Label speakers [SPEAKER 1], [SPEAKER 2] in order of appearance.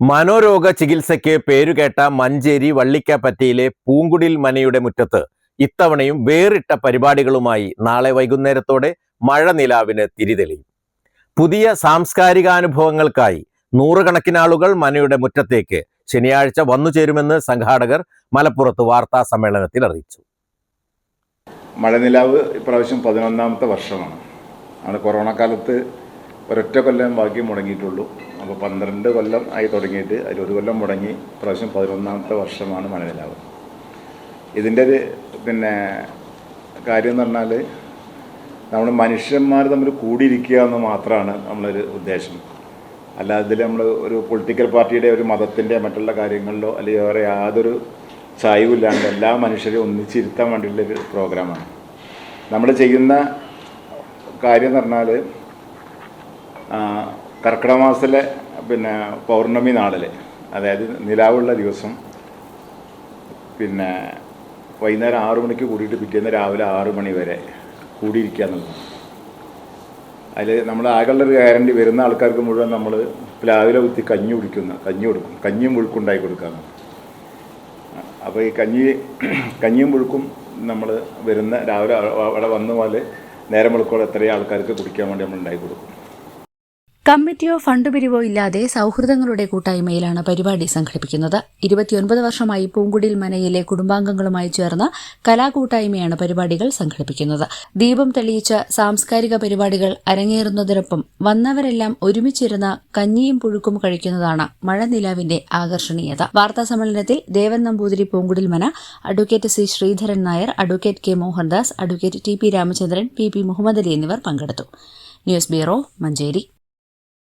[SPEAKER 1] മനോരോഗ ചികിത്സയ്ക്ക് പേരുകേട്ട മഞ്ചേരി വള്ളിക്കാപ്പറ്റിയിലെ പൂങ്കുടിൽ മനയുടെ മുറ്റത്ത് ഇത്തവണയും വേറിട്ട പരിപാടികളുമായി നാളെ വൈകുന്നേരത്തോടെ മഴ നിലാവിന് തിരിതെളിയും. പുതിയ സാംസ്കാരികാനുഭവങ്ങൾക്കായി നൂറുകണക്കിന് ആളുകൾ മനയുടെ മുറ്റത്തേക്ക് ശനിയാഴ്ച വന്നു ചേരുമെന്ന് സംഘാടകർ മലപ്പുറത്ത് വാർത്താ സമ്മേളനത്തിൽ അറിയിച്ചു.
[SPEAKER 2] മഴനിലാവ് ഇപ്രാവശ്യം പതിനൊന്നാമത്തെ വർഷമാണ്. ആണ് കൊറോണ കാലത്ത് ഒരൊറ്റ കൊല്ലം ബാക്കി മുടങ്ങിയിട്ടുള്ളൂ. അപ്പോൾ പന്ത്രണ്ട് കൊല്ലം ആയി തുടങ്ങിയിട്ട് അതിൽ ഒരു കൊല്ലം മുടങ്ങി പ്രാവശ്യം പതിനൊന്നാമത്തെ വർഷമാണ് മഴനിലാവ് ഇതിന്റെ ഒരു പിന്നെ കാര്യം എന്ന് പറഞ്ഞാൽ നമ്മൾ മനുഷ്യന്മാർ തമ്മിൽ കൂടിയിരിക്കുക എന്ന് മാത്രമാണ് നമ്മളൊരു ഉദ്ദേശം. അല്ലാതെ നമ്മൾ ഒരു പൊളിറ്റിക്കൽ പാർട്ടിയുടെ ഒരു മതത്തിന്റെ മറ്റുള്ള കാര്യങ്ങളിലോ അല്ലെങ്കിൽ വേറെ യാതൊരു ചായവില്ലാണ്ട് എല്ലാ മനുഷ്യരെയും ഒന്നിച്ചിരുത്താൻ വേണ്ടിയുള്ളൊരു പ്രോഗ്രാമാണ് നമ്മൾ ചെയ്യുന്ന കാര്യം എന്ന് പറഞ്ഞാൽ കർക്കിടക മാസത്തിലെ പിന്നെ പൗർണമി നാളിൽ അതായത് നിലാവുള്ള ദിവസം പിന്നെ വൈകുന്നേരം ആറു മണിക്ക് കൂടിയിട്ട് പിറ്റേന്ന് രാവിലെ ആറു മണി വരെ കൂടിയിരിക്കുക എന്നുള്ളതാണ് അതിൽ നമ്മൾ ആകെയുള്ളൊരു ഗ്യാരണ്ടി വരുന്ന ആൾക്കാർക്ക് മുഴുവൻ നമ്മൾ പ്ലാവിലെ കുത്തി കഞ്ഞി കുടിക്കുന്ന കഞ്ഞി കൊടുക്കും. കഞ്ഞിയും മുഴുക്കും ഉണ്ടാക്കി കൊടുക്കാമെന്ന് അപ്പോൾ ഈ കഞ്ഞി കഞ്ഞിയും മുഴുക്കും നമ്മൾ വരുന്ന രാവിലെ അവിടെ വന്ന പോലെ നേരം വെളുക്കോളം എത്രയും ആൾക്കാർക്ക് കുടിക്കാൻ വേണ്ടി നമ്മൾ ഉണ്ടാക്കി കൊടുക്കും.
[SPEAKER 3] കമ്മിറ്റിയോ ഫണ്ട് പിരിവോ ഇല്ലാതെ സൗഹൃദങ്ങളുടെ കൂട്ടായ്മയിലാണ് പരിപാടി സംഘടിപ്പിക്കുന്നത്. ഇരുപത്തിയൊൻപത് വർഷമായി പൂങ്കുടിൽ മനയിലെ കുടുംബാംഗങ്ങളുമായി ചേർന്ന കലാകൂട്ടായ്മയാണ് പരിപാടികൾ സംഘടിപ്പിക്കുന്നത്. ദീപം തെളിയിച്ച സാംസ്കാരിക പരിപാടികൾ അരങ്ങേറുന്നതിനൊപ്പം വന്നവരെല്ലാം ഒരുമിച്ചിരുന്ന കഞ്ഞിയും പുഴുക്കും കഴിക്കുന്നതാണ് മഴനിലാവിന്റെ ആകർഷണീയത. വാർത്താ സമ്മേളനത്തിൽ Devan Namboothiri Poonkudil Mana advocate C Sreedharan Nair advocate K Mohandas advocate T P Ramachandran P P Muhammad Ali എന്നിവർ പങ്കെടുത്തു. News bureau Manjeri.